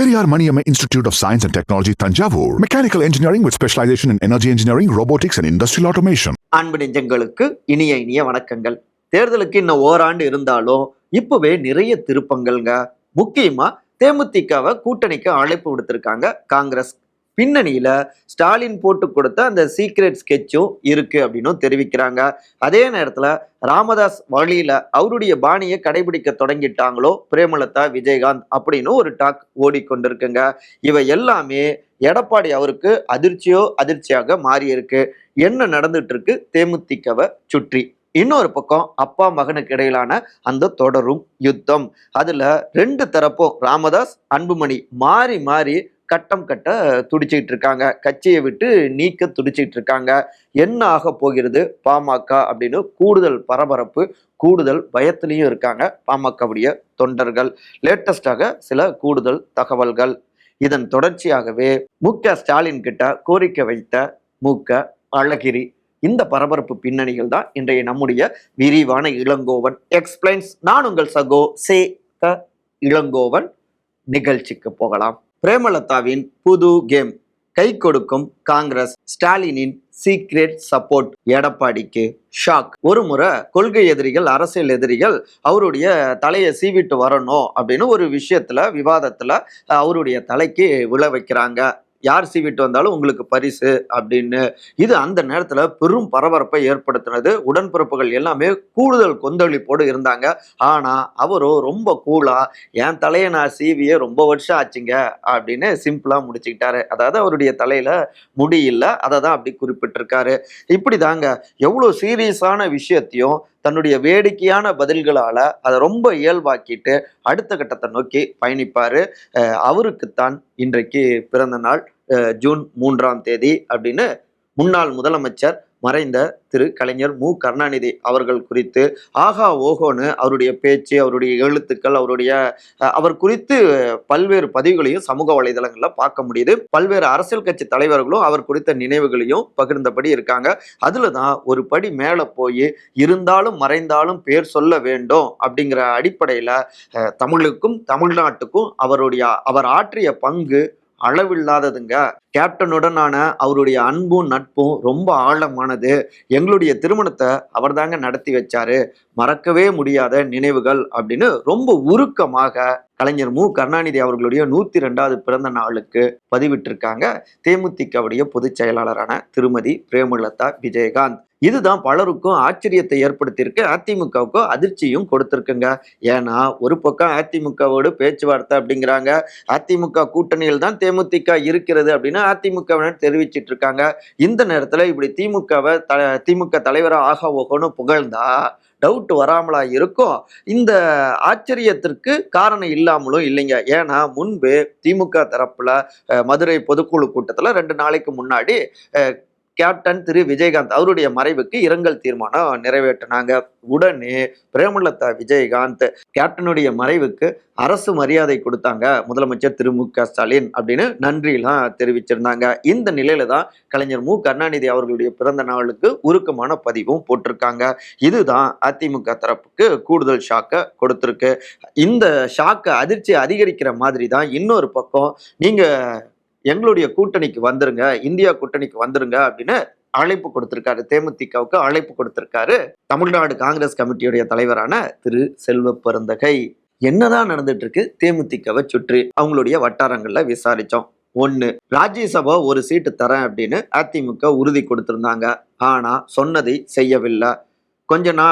Periyar Maniammai institute of science and technology Thanjavur mechanical engineering with specialisation in energy engineering robotics and industrial automation அன்பு நெஞ்சங்களுக்கு இனிய இனிய வணக்கங்கள் தேர்தலுக்கு இன்னும் ஓராண்டு இருந்தாலும் இப்பவே நிறைய திருப்பங்கள்ங்க முக்கியமா தேமுதிகவை கூட்டணிக்கு அழைப்பு விடுத்திருக்காங்க காங்கிரஸ் பின்னணியில் ஸ்டாலின் போட்டு கொடுத்த அந்த சீக்ரெட் ஸ்கெட்சும் இருக்குது அப்படின்னும் தெரிவிக்கிறாங்க. அதே நேரத்தில் ராமதாஸ் வழியில் அவருடைய பாணியை கடைபிடிக்க தொடங்கிட்டாங்களோ பிரேமலதா விஜயகாந்த் அப்படின்னு ஒரு டாக் ஓடிக்கொண்டிருக்குங்க. இவை எல்லாமே எடப்பாடி அவருக்கு அதிர்ச்சியோ அதிர்ச்சியாக மாறியிருக்கு. என்ன நடந்துட்டு இருக்கு தேமுதிகவை சுற்றி. இன்னொரு பக்கம் அப்பா மகனுக்கு இடையிலான அந்த தொடரும் யுத்தம். அதுல ரெண்டு தரப்பும் ராமதாஸ் அன்புமணி மாறி மாறி கட்டம் கட்ட துடிச்சிக்கிட்டு இருக்காங்க கட்சியை விட்டு நீக்க துடிச்சிக்கிட்டு இருக்காங்க என்ன ஆக போகிறது? பாமக அப்படின்னு கூடுதல் பரபரப்பு கூடுதல் பயத்திலையும் இருக்காங்க பாமகவுடைய தொண்டர்கள். லேட்டஸ்டாக சில கூடுதல் தகவல்கள். இதன் தொடர்ச்சியாகவே மு க ஸ்டாலின் கிட்ட கோரிக்கை வைத்த மு க அழகிரி. இந்த பரபரப்பு பின்னணிகள் தான் இன்றைய நம்முடைய விரிவான இளங்கோவன். எக்ஸ்பிளைன்ஸ் நான் உங்கள் சகோ சே க இளங்கோவன். நிகழ்ச்சிக்கு போகலாம். பிரேமலதாவின் புது கேம் கை கொடுக்கும் காங்கிரஸ் ஸ்டாலினின் சீக்ரெட் சப்போர்ட் எடப்பாடிக்கு ஷாக் ஒரு முறை கொள்கை எதிரிகள் அரசியல் எதிரிகள் அவருடைய தலையை சீவிட்டு வரணும் அப்படின்னு ஒரு விஷயத்துல விவாதத்துல அவருடைய தலைக்கு விழ வைக்கிறாங்க. யார் சீவிட்டு வந்தாலும் உங்களுக்கு பரிசு அப்படின்னு. இது அந்த நேரத்தில் பெரும் பரபரப்பை ஏற்படுத்தினது. உடன்பிறப்புகள் எல்லாமே கூடுதல் கொந்தளிப்போடு இருந்தாங்க. ஆனால் அவரோ ரொம்ப கூலாக என் தலையை நான் சீவியே ரொம்ப வருஷம் ஆச்சுங்க அப்படின்னு சிம்பிளாக முடிச்சுக்கிட்டாரு. அதாவது அவருடைய தலையில் முடியல அதை தான் அப்படி குறிப்பிட்டிருக்காரு. இப்படி தாங்க எவ்வளோ சீரியஸான விஷயத்தையும் தன்னுடைய வேடிக்கையான பதில்களால் அதை ரொம்ப இயல்பாக்கிட்டு அடுத்த கட்டத்தை நோக்கி பயணிப்பார். அவருக்குத்தான் இன்றைக்கு பிறந்த நாள் ஜூன் மூன்றாம் தேதி அப்படின்னு முன்னாள் முதலமைச்சர் மறைந்த திரு கலைஞர் மு. கருணாநிதி அவர்கள் குறித்து ஆகா ஓஹோன்னு அவருடைய பேச்சு அவருடைய எழுத்துக்கள் அவருடைய அவர் குறித்து பல்வேறு பதிவுகளையும் சமூக வலைதளங்களில் பார்க்க முடியுது. பல்வேறு அரசியல் கட்சி தலைவர்களும் அவர் குறித்த நினைவுகளையும் பகிர்ந்தபடி இருக்காங்க. அதில் தான் ஒரு படி மேலே போய் இருந்தாலும் மறைந்தாலும் பேர் சொல்ல வேண்டும் அப்படிங்கிற அடிப்படையில் தமிழுக்கும் தமிழ்நாட்டுக்கும் அவருடைய அவர் ஆற்றிய பங்கு அளவில்லாததுங்க. கேப்டனுடனான அவருடைய அன்பும் நட்பும் ரொம்ப ஆழமானது. எங்களுடைய திருமணத்தை அவர் தாங்க நடத்தி வச்சாரு. மறக்கவே முடியாத நினைவுகள் அப்படின்னு ரொம்ப உருக்கமாக கலைஞர் மு. கருணாநிதி அவர்களுடைய நூத்தி ரெண்டாவது பிறந்த நாளுக்கு பதிவிட்டிருக்காங்க. தேமுதிகவுடைய பொதுச் செயலாளரான திருமதி பிரேமலதா விஜயகாந்த். இதுதான் பலருக்கும் ஆச்சரியத்தை ஏற்படுத்தியிருக்கு. அதிமுகவுக்கும் அதிர்ச்சியும் கொடுத்துருக்குங்க. ஏன்னா ஒரு பக்கம் அதிமுகவோடு பேச்சுவார்த்தை அப்படிங்கிறாங்க. அதிமுக கூட்டணியில் தான் தேமுதிக இருக்கிறது அப்படின்னு அதிமுகவினர் தெரிவிச்சிட்டு இருக்காங்க இந்த நேரத்தில் இப்படி திமுகவை த திமுக தலைவராக ஆக ஓகோன்னு புகழ்ந்தா டவுட் வராமலா இருக்கும் இந்த ஆச்சரியத்திற்கு காரணம் இல்லாமலும் இல்லைங்க. ஏன்னா முன்பு திமுக தரப்புல மதுரை பொதுக்குழு கூட்டத்தில் ரெண்டு நாளைக்கு முன்னாடி கேப்டன் திரு விஜயகாந்த் அவருடைய மறைவுக்கு இரங்கல் தீர்மானம் நிறைவேற்றினாங்க. உடனே பிரேமலதா விஜயகாந்த் கேப்டனுடைய மறைவுக்கு அரசு மரியாதை கொடுத்தாங்க. முதலமைச்சர் திரு மு க ஸ்டாலின் அப்படின்னு நன்றியெல்லாம் தெரிவிச்சிருந்தாங்க. இந்த நிலையில தான் கலைஞர் மு கருணாநிதி அவர்களுடைய பிறந்த நாளுக்கு உருக்கமான பதிவும் போட்டிருக்காங்க. இதுதான் அதிமுக தரப்புக்கு கூடுதல் ஷாக்கை கொடுத்துருக்கு. இந்த ஷாக்கை அதிர்ச்சி அதிகரிக்கிற மாதிரி தான் இன்னொரு பக்கம் நீங்கள் எங்களுடைய கூட்டணிக்கு வந்துருங்க இந்தியா கூட்டணிக்கு வந்துருங்க அப்படின்னு அழைப்பு கொடுத்திருக்காரு. தேமுதிகவுக்கு அழைப்பு கொடுத்திருக்காரு. தமிழ்நாடு காங்கிரஸ் கமிட்டியுடைய தலைவரான திரு செல்வ பெருந்தகை. என்னதான் நடந்துட்டு இருக்கு தேமுதிகவை சுற்றி அவங்களுடைய வட்டாரங்கள்ல விசாரிச்சோம். ஒன்று ராஜ்யசபா ஒரு சீட்டு தரேன் அப்படின்னு அதிமுக உறுதி கொடுத்திருந்தாங்க. ஆனா சொன்னதை செய்யவில்லை. கொஞ்ச நா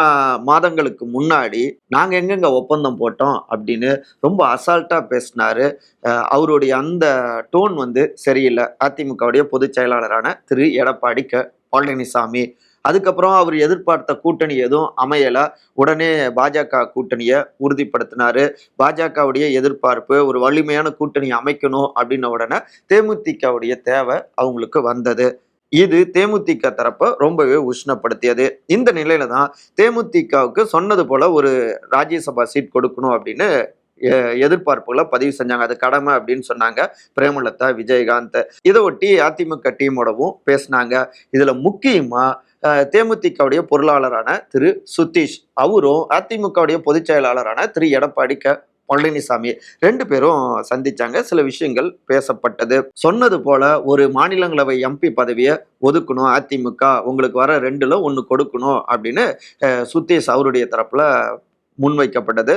மாதங்களுக்கு முன்னாடி நாங்கள் எங்கெங்க ஒப்பந்தம் போட்டோம் அப்படின்னு ரொம்ப அசால்ட்டாக பேசினாரு. அவருடைய அந்த டோன் வந்து சரியில்லை. அதிமுகவுடைய பொதுச் செயலாளரான திரு. எடப்பாடி க பழனிசாமி. அதுக்கப்புறம் அவர் எதிர்பார்த்த கூட்டணி எதுவும் அமையலை. உடனே பாஜக கூட்டணியை உறுதிப்படுத்தினாரு. பாஜகவுடைய எதிர்பார்ப்பு ஒரு வலிமையான கூட்டணி அமைக்கணும் அப்படின்ன உடனே தேமுதிகவுடைய தேவை அவங்களுக்கு வந்தது. இது தேமுதிக தரப்பை ரொம்பவே உஷ்ணப்படுத்தியது. இந்த நிலையில தான் தேமுதிகவுக்கு சொன்னது போல ஒரு ராஜ்யசபா சீட் கொடுக்கணும் அப்படின்னு எ- எதிர்பார்ப்புகளை பதிவு செஞ்சாங்க. அது கடமை அப்படின்னு சொன்னாங்க பிரேமலதா விஜயகாந்த். இதை ஒட்டி அதிமுக டீமோடவும் பேசினாங்க. இதுல முக்கியமா தேமுதிகவுடைய பொருளாளரான திரு சுதீஷ் அவரும் அதிமுகவுடைய பொதுச் செயலாளரான திரு எடப்பாடி க பழனிசாமி. ரெண்டு பேரும் சந்திச்சாங்க. சில விஷயங்கள் பேசப்பட்டது. சொன்னது போல ஒரு மாநிலங்களவை எம்பி பதவியை ஒதுக்கணும். அதிமுக உங்களுக்கு வர ரெண்டுல ஒன்று கொடுக்கணும் அப்படின்னு சுத்தீஷ் சுத்தேஷ் அவருடைய தரப்புல முன்வைக்கப்பட்டது.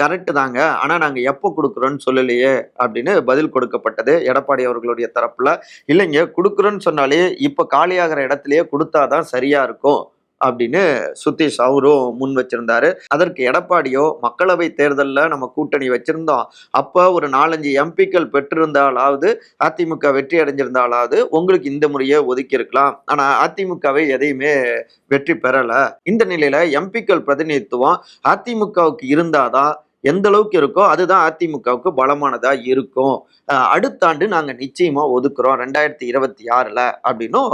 கரெக்டு தாங்க. ஆனால் நாங்கள் எப்போ கொடுக்குறோன்னு சொல்லலையே அப்படின்னு பதில் கொடுக்கப்பட்டது எடப்பாடி அவர்களுடைய தரப்பில். இல்லைங்க கொடுக்குறோன்னு சொன்னாலே இப்போ காலியாகிற இடத்துலயே கொடுத்தாதான் சரியாக இருக்கும். அப்படின்னு சுதீஷ் அவரும் முன் வச்சிருந்தாரு. அதற்கு எடப்பாடியோ மக்களவை தேர்தலில் நம்ம கூட்டணி வச்சிருந்தோம். அப்போ ஒரு நாலஞ்சு எம்பிக்கள் பெற்றிருந்தாலாவது அதிமுக வெற்றி அடைஞ்சிருந்தாலாவது உங்களுக்கு இந்த முறையை ஒதுக்கி இருக்கலாம். ஆனால் அதிமுகவை எதையுமே வெற்றி பெறலை. இந்த நிலையில் எம்பிக்கள் பிரதிநிதித்துவம் அதிமுகவுக்கு இருந்தாதான் எந்த அளவுக்கு இருக்கோ அதுதான் அதிமுகவுக்கு பலமானதா இருக்கும். அடுத்த ஆண்டு நாங்க நிச்சயமா ஒதுக்குறோம். ரெண்டாயிரத்தி இருபத்தி ஆறுல அப்படின்னும்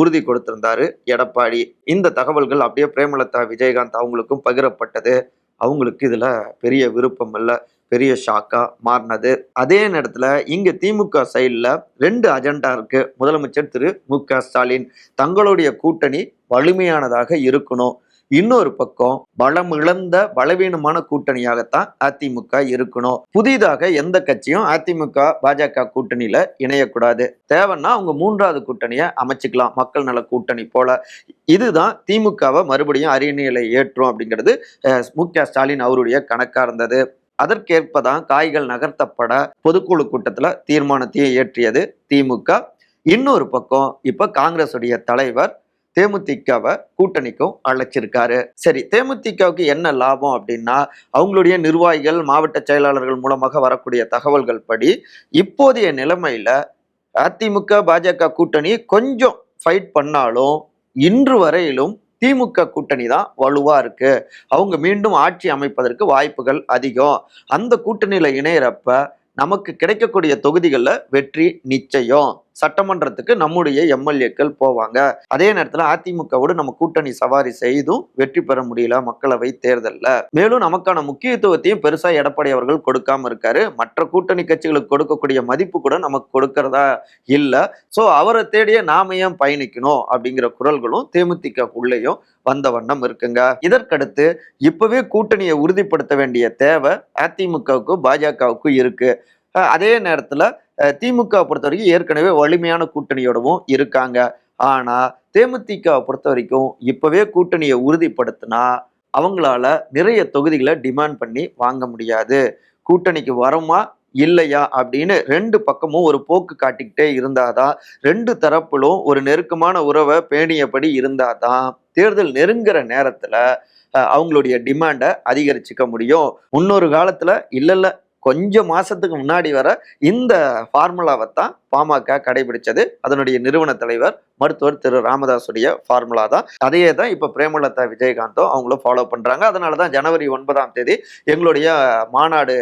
உறுதி கொடுத்திருந்தாரு எடப்பாடி. இந்த தகவல்கள் அப்படியே பிரேமலதா விஜயகாந்த் அவங்களுக்கும் பகிரப்பட்டது. அவங்களுக்கு இதுல பெரிய விருப்பம் இல்லை பெரிய ஷாக்கா மாறினது. அதே நேரத்துல இங்க திமுக சைடில் ரெண்டு அஜெண்டா இருக்கு. முதலமைச்சர் திரு மு க ஸ்டாலின். தங்களுடைய கூட்டணி வலிமையானதாக இருக்கணும். இன்னொரு பக்கம் பலம் இழந்த பலவீனமான கூட்டணியாகத்தான் அதிமுக இருக்கணும். புதிதாக எந்த கட்சியும் அதிமுக பாஜக கூட்டணியில இணையக்கூடாது. தேவைன்னா அவங்க மூன்றாவது கூட்டணியை அமைச்சுக்கலாம். மக்கள் நல கூட்டணி போல. இதுதான் திமுகவை மறுபடியும் அரியணையில ஏற்றும் அப்படிங்கிறது மு க ஸ்டாலின் அவருடைய கணக்கா இருந்தது. அதற்கேற்பதான் காய்கள் நகர்த்தப்பட பொதுக்குழு கூட்டத்துல தீர்மானத்தையும் ஏற்றியது திமுக. இன்னொரு பக்கம் இப்ப காங்கிரஸுடைய தலைவர் தேமுதிகவை கூட்டணிக்கும் அழைச்சிருக்காரு. சரி தேமுதிகவுக்கு என்ன லாபம் அப்படின்னா அவங்களுடைய நிர்வாகிகள் மாவட்ட செயலாளர்கள் மூலமாக வரக்கூடிய தகவல்கள் படி இப்போதைய நிலைமையில அதிமுக பாஜக கூட்டணி கொஞ்சம் ஃபைட் பண்ணாலும் இன்று வரையிலும் திமுக கூட்டணி தான் வலுவா இருக்கு. அவங்க மீண்டும் ஆட்சி அமைப்பதற்கு வாய்ப்புகள் அதிகம். அந்த கூட்டணியில இணையிறப்ப நமக்கு கிடைக்கக்கூடிய தொகுதிகளில் வெற்றி நிச்சயம். சட்டமன்றத்துக்கு நம்முடைய எம்எல்ஏக்கள் போவாங்க. அதே நேரத்தில் அதிமுகவோடு நம்ம கூட்டணி சவாரி செய்தும் வெற்றி பெற முடியல மக்களவை தேர்தலில். மேலும் நமக்கான முக்கியத்துவத்தையும் பெருசா எடப்பாடி அவர்கள் கொடுக்காம இருக்காரு. மற்ற கூட்டணி கட்சிகளுக்கு கொடுக்கக்கூடிய மதிப்பு கூட நமக்கு கொடுக்கறதா இல்லை. ஸோ அவரை தேடியே நாம ஏன் பயணிக்கணும் அப்படிங்கிற குரல்களும் தேமுதிக உள்ளேயும் வந்த வண்ணம் இருக்குங்க. இதற்கடுத்து இப்பவே கூட்டணியை உறுதிப்படுத்த வேண்டிய தேவை அதிமுகவுக்கும் பாஜகவுக்கும் இருக்கு. அதே நேரத்தில் திமுக பொறுத்த வரைக்கும் ஏற்கனவே வலிமையான கூட்டணியோடவும் இருக்காங்க. ஆனா தேமுதிகவை பொறுத்த வரைக்கும் இப்பவே கூட்டணியை உறுதிப்படுத்தினா அவங்களால நிறைய தொகுதிகளை டிமாண்ட் பண்ணி வாங்க முடியாது. கூட்டணிக்கு வருமா இல்லையா அப்படின்னு ரெண்டு பக்கமும் ஒரு போக்கு காட்டிக்கிட்டே இருந்தாதான் ரெண்டு தரப்பிலும் ஒரு நெருக்கமான உறவை பேணியபடி இருந்தாதான் தேர்தல் நெருங்குற நேரத்துல அவங்களுடைய டிமாண்டை அதிகரிச்சுக்க முடியும். முன்னொரு காலத்துல இல்லை கொஞ்சம் மாதத்துக்கு முன்னாடி வர இந்த ஃபார்முலாவை தான் பாமக கடைபிடிச்சது. அதனுடைய நிறுவன தலைவர் மருத்துவர் திரு ராமதாஸுடைய ஃபார்முலா தான். அதையே தான் இப்போ பிரேமலதா விஜயகாந்தும் அவங்களும் ஃபாலோ பண்ணுறாங்க அதனால தான் ஜனவரி ஒன்பதாம் தேதி எங்களுடைய மாநாடு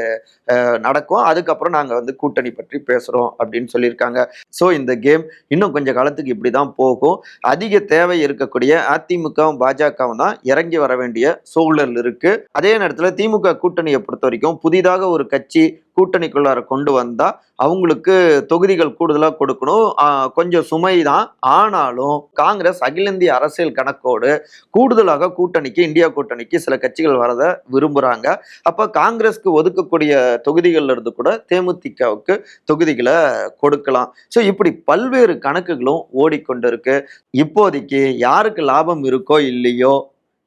நடக்கும். அதுக்கப்புறம் நாங்கள் வந்து கூட்டணி பற்றி பேசுகிறோம் அப்படின்னு சொல்லியிருக்காங்க. ஸோ இந்த கேம் இன்னும் கொஞ்சம் காலத்துக்கு இப்படி தான் போகும். அதிக தேவை இருக்கக்கூடிய அதிமுகவும் பாஜகவும் தான் இறங்கி வர வேண்டிய சூழல் இருக்குது அதே நேரத்தில் திமுக கூட்டணியை பொறுத்த வரைக்கும் புதிதாக ஒரு கட்சி கூட்டணிக்குள்ளார கொண்டு வந்தா அவங்களுக்கு தொகுதிகள் கூடுதலா கொடுக்கணும். கொஞ்சம் சுமை தான் ஆனாலும் காங்கிரஸ் அகில இந்திய அரசியல் கணக்கோடு கூடுதலாக கூட்டணிக்கு இந்தியா கூட்டணிக்கு சில கட்சிகள் வரத விரும்புறாங்க. அப்ப காங்கிரஸ்க்கு ஒதுக்கக்கூடிய தொகுதிகள்ல இருந்து கூட தேமுதிகவுக்கு தொகுதிகளை கொடுக்கலாம். ஸோ இப்படி பல்வேறு கணக்குகளும் ஓடிக்கொண்டிருக்கு. இப்போதைக்கு யாருக்கு லாபம் இருக்கோ இல்லையோ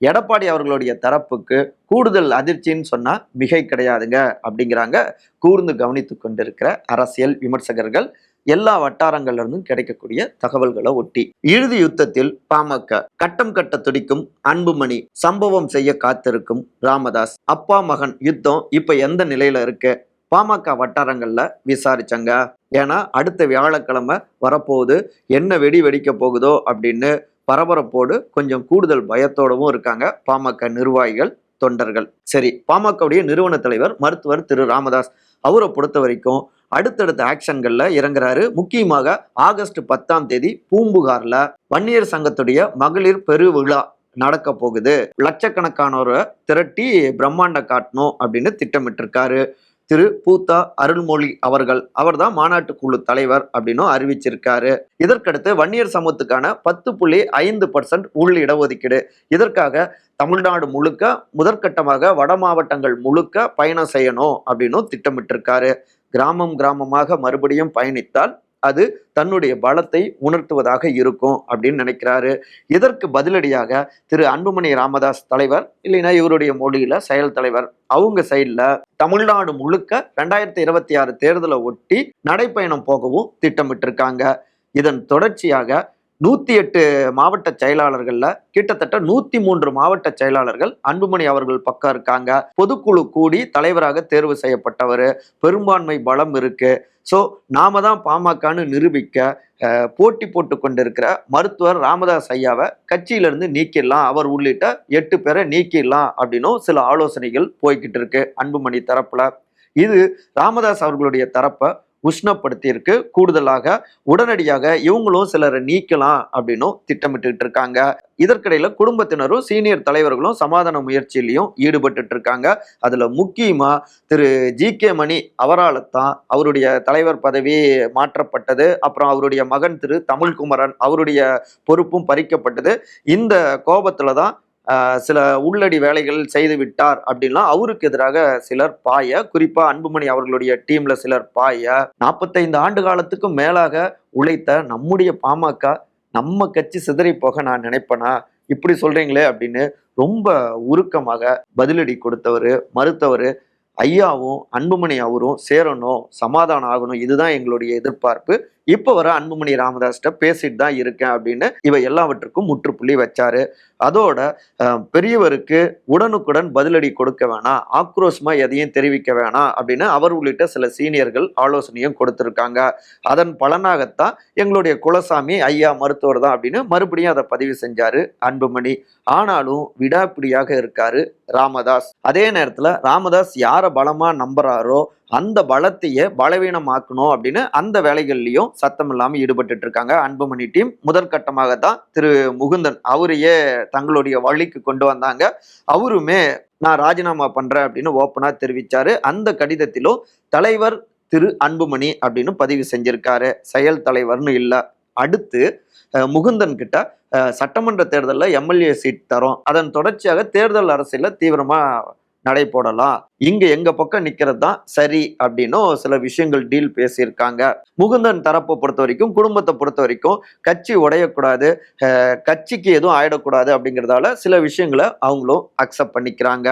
எடப்பாடி அவர்களுடைய தரப்புக்கு கூடுதல் அதிர்ச்சின்னு சொன்னால் மிகை கிடையாதுங்க அப்படிங்கிறாங்க. கூர்ந்து கவனித்து கொண்டிருக்கிற அரசியல் விமர்சகர்கள் எல்லா வட்டாரங்கள்லிருந்தும் கிடைக்கக்கூடிய தகவல்களை ஒட்டி. இறுதி யுத்தத்தில் பாமக கட்டம் கட்ட துடிக்கும் அன்புமணி சம்பவம் செய்ய காத்திருக்கும் ராமதாஸ். அப்பா மகன் யுத்தம் இப்ப எந்த நிலையில இருக்கு? பாமக வட்டாரங்கள்ல விசாரிச்சாங்க. ஏன்னா அடுத்த வியாழக்கிழமை வரப்போகுது. என்ன வெடி வெடிக்க போகுதோ அப்படின்னு பரபரப்போடு கொஞ்சம் கூடுதல் பயத்தோடவும் இருக்காங்க பாமக நிர்வாகிகள் தொண்டர்கள். சரி பாமகவுடைய நிறுவன தலைவர் மருத்துவர் திரு. ராமதாஸ் அவரை பொறுத்த வரைக்கும் அடுத்தடுத்த ஆக்ஷன்களில் இறங்குறாரு. முக்கியமாக ஆகஸ்ட் பத்தாம் தேதி பூம்புகாரில் வன்னியர் சங்கத்துடைய மகளிர் பெருவிழா நடக்க போகுது. லட்சக்கணக்கானோரை திரட்டி பிரம்மாண்ட காட்டணும் அப்படின்னு திட்டமிட்டிருக்காரு. திரு பூத்தா அருள்மொழி அவர்கள். அவர்தான் மாநாட்டு குழு தலைவர் அப்படின்னும் அறிவிச்சிருக்காரு. இதற்கடுத்து வன்னியர் சமூகத்துக்கான பத்து புள்ளி ஐந்து பர்சன்ட் உள் இடஒதுக்கீடு இதற்காக தமிழ்நாடு முழுக்க முதற்கட்டமாக வட மாவட்டங்கள் முழுக்க பயணம் செய்யணும் அப்படின்னும் திட்டமிட்டிருக்காரு. கிராமம் கிராமமாக மறுபடியும் பயணித்தால் அது தன்னுடைய பலத்தை உணர்த்துவதாக இருக்கும் அப்படின்னு நினைக்கிறாரு. இதற்கு பதிலடியாக திரு அன்புமணி ராமதாஸ் தலைவர் இல்லைன்னா இவருடைய மொழியில செயல் தலைவர் அவங்க சைடில் தமிழ்நாடு முழுக்க ரெண்டாயிரத்தி இருபத்தி ஆறு தேர்தலை ஒட்டி நடைப்பயணம் போகவும் திட்டமிட்டிருக்காங்க. இதன் தொடர்ச்சியாக நூத்தி எட்டு மாவட்ட செயலாளர்கள்ல கிட்டத்தட்ட நூத்தி மூன்று மாவட்ட செயலாளர்கள் அன்புமணி அவர்கள் பக்கம் இருக்காங்க. பொதுக்குழு கூடி தலைவராக தேர்வு செய்யப்பட்டவர். பெரும்பான்மை பலம் இருக்கு. ஸோ நாம தான் பாமகன்னு நிரூபிக்க போட்டி போட்டு கொண்டிருக்கிற மருத்துவர் ராமதாஸ் ஐயாவை கட்சியிலிருந்து நீக்கிடலாம். அவர் உள்ளிட்ட எட்டு பேரை நீக்கிடலாம் அப்படின்னும் சில ஆலோசனைகள் போய்கிட்டு இருக்கு அன்புமணி தரப்புல. இது ராமதாஸ் அவர்களுடைய தரப்பை உஷ்ணப்படுத்தியிருக்கு. கூடுதலாக உடனடியாக இவங்களும் சிலரை நீக்கலாம் அப்படின்னும் திட்டமிட்டு இருக்காங்க இதற்கிடையில குடும்பத்தினரும் சீனியர் தலைவர்களும் சமாதான முயற்சியிலையும் ஈடுபட்டு இருக்காங்க அதுல முக்கியமா திரு ஜி கே மணி அவரால் தான் அவருடைய தலைவர் பதவி மாற்றப்பட்டது. அப்புறம் அவருடைய மகன் திரு தமிழ்குமரன் அவருடைய பொறுப்பும் பறிக்கப்பட்டது. இந்த கோபத்துல தான் சில உள்ளடி வேலைகள் செய்து விட்டார் அப்படின்னா அவருக்கு எதிராக சிலர் பாய குறிப்பா அன்புமணி அவர்களுடைய டீம்ல சிலர் பாய நாற்பத்தைந்து ஆண்டு காலத்துக்கும் மேலாக உழைத்த நம்முடைய பாமக நம்ம கட்சி சிதறி போக நான் நினைப்பேனா? இப்படி சொல்றீங்களே அப்படின்னு ரொம்ப உருக்கமாக பதிலடி கொடுத்தவர் மறுத்தவர் ஐயாவும் அன்புமணி அவரும் சேரணும் சமாதானம் ஆகணும் இதுதான் எங்களுடைய எதிர்பார்ப்பு. இப்போ வர அன்புமணி ராமதாஸ்கிட்ட பேசிட்டு தான் இருக்கேன் அப்படின்னு இவ எல்லாவற்றுக்கும் முற்றுப்புள்ளி வச்சாரு. அதோட பெரியவருக்கு உடனுக்குடன் பதிலடி கொடுக்க வேணாம் ஆக்ரோஷமா எதையும் தெரிவிக்க வேணாம் அப்படின்னு அவர் உள்ளிட்ட சில சீனியர்கள் ஆலோசனையும் கொடுத்துருக்காங்க. அதன் பலனாகத்தான் எங்களுடைய குலசாமி ஐயா மருத்துவர் தான் அப்படின்னு மறுபடியும் அதை பதிவு செஞ்சாரு அன்புமணி. ஆனாலும் விடாப்பிடியாக இருக்காரு ராமதாஸ். அதே நேரத்துல ராமதாஸ் யாரை பலமா நம்புறாரோ அந்த பலத்தையே பலவீனமாக்கணும் அப்படின்னு அந்த வேலைகள்லையும் சத்தம் இல்லாமல் ஈடுபட்டு இருக்காங்க. அன்புமணி டீம் முதற்கட்டமாக தான் திரு முகுந்தன் அவரையே தங்களுடைய வழிக்கு கொண்டு வந்தாங்க. அவருமே நான் ராஜினாமா பண்றேன் அப்படின்னு ஓப்பனா தெரிவிச்சாரு. அந்த கடிதத்திலும் தலைவர் திரு அன்புமணி அப்படின்னு பதிவு செஞ்சிருக்காரு. செயல் தலைவர்னு இல்லை. அடுத்து முகுந்தன் கிட்ட சட்டமன்ற தேர்தலில் எம்எல்ஏ சீட் தரும். அதன் தொடர்ச்சியாக தேர்தல் அரசியலில் தீவிரமாக நடை போடலாம். இங்க எங்க பக்கம் நிக்கிறது தான் சரி அப்படின்னும் சில விஷயங்கள் டீல் பேசியிருக்காங்க. முகுந்தன் தரப்பை பொறுத்த வரைக்கும் குடும்பத்தை பொறுத்த வரைக்கும் கட்சி உடையக்கூடாது கட்சிக்கு எதுவும் ஆயிடக்கூடாது அப்படிங்கிறதால சில விஷயங்களை அவங்களும் அக்செப்ட் பண்ணிக்கிறாங்க.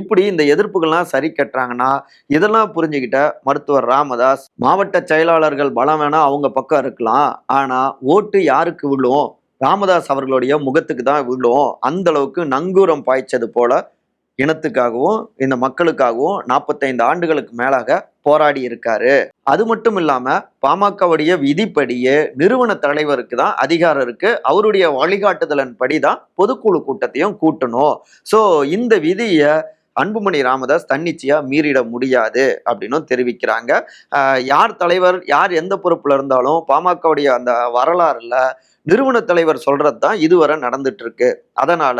இப்படி இந்த எதிர்ப்புகள்லாம் சரி கட்டுறாங்கன்னா இதெல்லாம் புரிஞ்சுக்கிட்ட மருத்துவர் ராமதாஸ் மாவட்ட செயலாளர்கள் பலம் வேணா அவங்க பக்கம் இருக்கலாம். ஆனா ஓட்டு யாருக்கு விழும்? ராமதாஸ் அவர்களுடைய முகத்துக்கு தான் விழும். அந்த அளவுக்கு நங்கூரம் பாய்ச்சது போல இனத்துக்காகவும் இந்த மக்களுக்காகவும் நாற்பத்தைந்து ஆண்டுகளுக்கு மேலாக போராடி இருக்காரு. அது மட்டும் இல்லாம பாமகவுடைய விதிப்படியே நிறுவன தலைவருக்கு தான் அதிகாரம் இருக்கு. அவருடைய வழிகாட்டுதலன் படி தான் பொதுக்குழு கூட்டத்தையும் கூட்டணும். ஸோ இந்த விதியை அன்புமணி ராமதாஸ் தன்னிச்சையா மீறிட முடியாது அப்படின்னும் தெரிவிக்கிறாங்க. யார் தலைவர் யார் எந்த பொறுப்புல இருந்தாலும் பாமகவுடைய அந்த வரலாறுல நிறுவன தலைவர் சொல்றது தான் இதுவரை நடந்துட்டு இருக்கு அதனால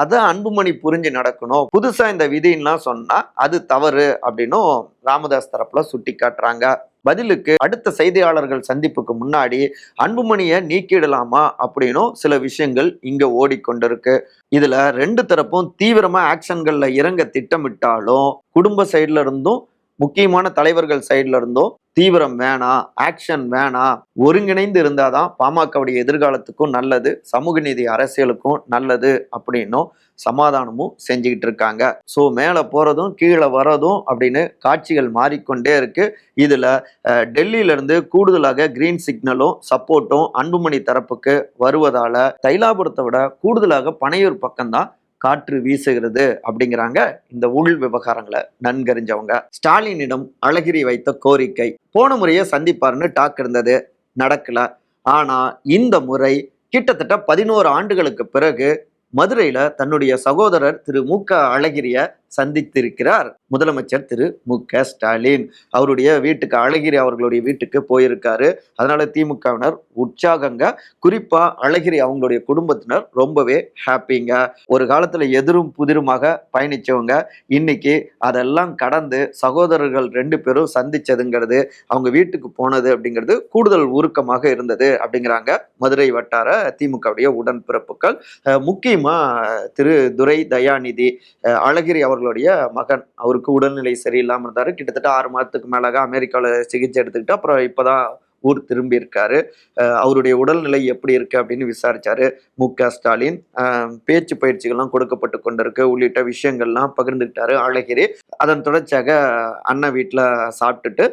அதை அன்புமணி புரிஞ்சு நடக்கணும். புதுசா இந்த விதின்லாம் சொன்னா அது தவறு அப்படின்னும் ராமதாஸ் தரப்புல சுட்டி காட்டுறாங்க பதிலுக்கு அடுத்த செய்தியாளர்கள் சந்திப்புக்கு முன்னாடி அன்புமணியை நீக்கிடலாமா அப்படின்னும் சில விஷயங்கள் இங்க ஓடிக்கொண்டிருக்கு. இதுல ரெண்டு தரப்பும் தீவிரமா ஆக்ஷன்கள்ல இறங்க திட்டமிட்டாலும் குடும்ப சைட்ல இருந்தும் முக்கியமான தலைவர்கள் சைடுல இருந்தும். தீவிரம் வேணாம் ஆக்ஷன் வேணாம் ஒருங்கிணைந்து இருந்தாதான் பாமகவுடைய எதிர்காலத்துக்கும் நல்லது சமூக நீதி அரசியலுக்கும் நல்லது அப்படின்னும் சமாதானமும் செஞ்சுக்கிட்டு இருக்காங்க. ஸோ மேலே போகிறதும் கீழே வர்றதும் அப்படின்னு காட்சிகள் மாறிக்கொண்டே இருக்கு. இதுல டெல்லியிலேருந்து டெல்லியில இருந்து கூடுதலாக கிரீன் சிக்னலும் சப்போர்ட்டும் அன்புமணி தரப்புக்கு வருவதால தைலாபுரத்தை விட கூடுதலாக பனையூர் பக்கம்தான் காற்று வீசுகிறது அப்படிங்கிறாங்க இந்த உள் விவகாரங்களை நன்கறிஞ்சவங்க. ஸ்டாலினிடம் அழகிரி வைத்த கோரிக்கை. போன முறையே சந்திப்பாருன்னு டாக் இருந்தது. நடக்கல. ஆனா இந்த முறை கிட்டத்தட்ட பதினோரு ஆண்டுகளுக்கு பிறகு மதுரையில தன்னுடைய சகோதரர் திரு மு க அழகிரிய சந்தித்திருக்கிறார். முதலமைச்சர் திரு. மு. க. ஸ்டாலின் அவருடைய வீட்டுக்கு அழகிரி அவர்களுடைய வீட்டுக்கு போயிருக்காரு. அதனால திமுகவினர் உற்சாகங்க. குறிப்பா அழகிரி அவங்களுடைய குடும்பத்தினர் ரொம்பவே ஹாப்பிங்க. ஒரு காலத்துல எதிரும் புதிருமாக பயணிச்சவங்க. இன்னைக்கு அதெல்லாம் கடந்து சகோதரர்கள் ரெண்டு பேரும் சந்திச்சதுங்கிறது அவங்க வீட்டுக்கு போனது அப்படிங்கிறது கூடுதல் உருக்கமாக இருந்தது அப்படிங்கிறாங்க மதுரை வட்டார திமுகவுடைய உடன்பிறப்புகள். முக்கியமா திரு. துரை தயாநிதி அழகிரி அவர் அவர்களுடைய மகன். அவருக்கு உடல்நிலை சரியில்லாமல் இருந்தாரு. கிட்டத்தட்ட ஆறு மாதத்துக்கு மேலாக அமெரிக்காவில் சிகிச்சை எடுத்துக்கிட்டு அப்புறம் இப்போதான் ஊர் திரும்பி இருக்காரு. அவருடைய உடல்நிலை எப்படி இருக்கு அப்படின்னு விசாரிச்சாரு. மு. க. ஸ்டாலின். பேச்சு பயிற்சிகள்லாம் கொடுக்கப்பட்டு கொண்டிருக்கு. உள்ளிட்ட விஷயங்கள்லாம் பகிர்ந்துக்கிட்டாரு அழகிரி அதன் தொடர்ச்சியாக அண்ணன் வீட்டில் சாப்பிட்டுட்டு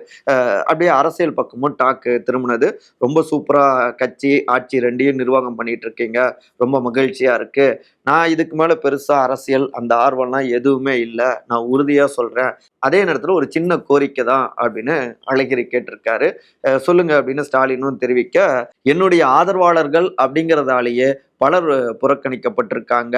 அப்படியே அரசியல் பக்கமும் டாக்கு திரும்பினது. ரொம்ப சூப்பராக கட்சி ஆட்சி ரெண்டையும் நிர்வாகம் பண்ணிட்டு இருக்கீங்க. ரொம்ப மகிழ்ச்சியாக இருக்கு. நான் இதுக்கு மேலே பெருசாக அரசியல் அந்த ஆர்வம்லாம் எதுவுமே இல்லை. நான் உறுதியாக சொல்கிறேன் அதே நேரத்தில் ஒரு சின்ன கோரிக்கை தான் அப்படின்னு அழகிரி கேட்டிருக்காரு. சொல்லுங்க அப்படின்னு ஸ்டாலினும் தெரிவிக்க என்னுடைய ஆதரவாளர்கள் அப்படிங்கிறதாலேயே பலர் புறக்கணிக்கப்பட்டிருக்காங்க.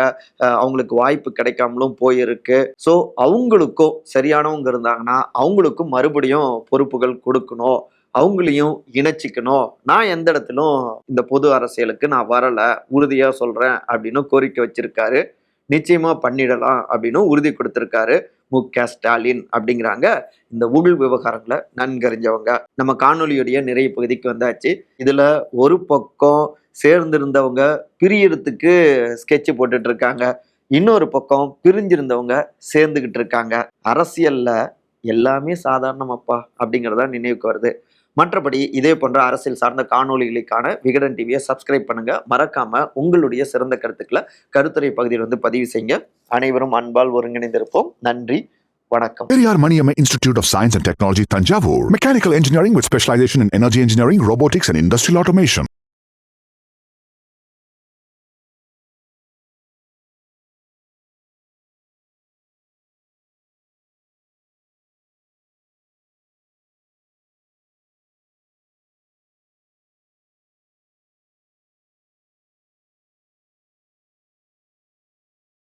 அவங்களுக்கு வாய்ப்பு கிடைக்காமலும் போயிருக்கு. ஸோ அவங்களுக்கும் சரியானவங்க இருந்தாங்கன்னா அவங்களுக்கும் மறுபடியும் பொறுப்புகள் கொடுக்கணும். அவங்களையும் இணைச்சிக்கணும். நான் எந்த இடத்திலும் இந்த பொது அரசியலுக்கு நான் வரலை உறுதியாக சொல்கிறேன் அப்படின்னு கோரிக்கை வச்சிருக்காரு. நிச்சயமா பண்ணிடலாம் அப்படின்னு உறுதி கொடுத்திருக்காரு மு. க. ஸ்டாலின் அப்படிங்கிறாங்க. இந்த உள் விவகாரங்களை நன்கறிஞ்சவங்க. நம்ம காணொலியுடைய நிறைய பகுதிக்கு வந்தாச்சு. இதுல ஒரு பக்கம் சேர்ந்திருந்தவங்க பிரியறதுக்கு ஸ்கெட்ச் போட்டுட்டு இருக்காங்க. இன்னொரு பக்கம் பிரிஞ்சிருந்தவங்க சேர்ந்துகிட்டு இருக்காங்க. அரசியல்ல எல்லாமே சாதாரணமாப்பா அப்படிங்கிறதா நினைவுக்கு வருது. மற்றபடி இதே போன்ற அரசியல் சார்ந்த காணொலிகளுக்கான விகடன் டிவியை சப்ஸ்கிரைப் பண்ணுங்க மறக்காம உங்களுடைய சிறந்த கருத்துக்களை கருத்துறை பகுதியில் வந்து பதிவு செய்யுங்க அனைவரும் அன்பால் ஒருங்கிணைந்திருப்போம் நன்றி வணக்கம் Periyar Maniammai institute of science and technology Thanjavur mechanical engineering with specialisation in energy engineering robotics and industrial automation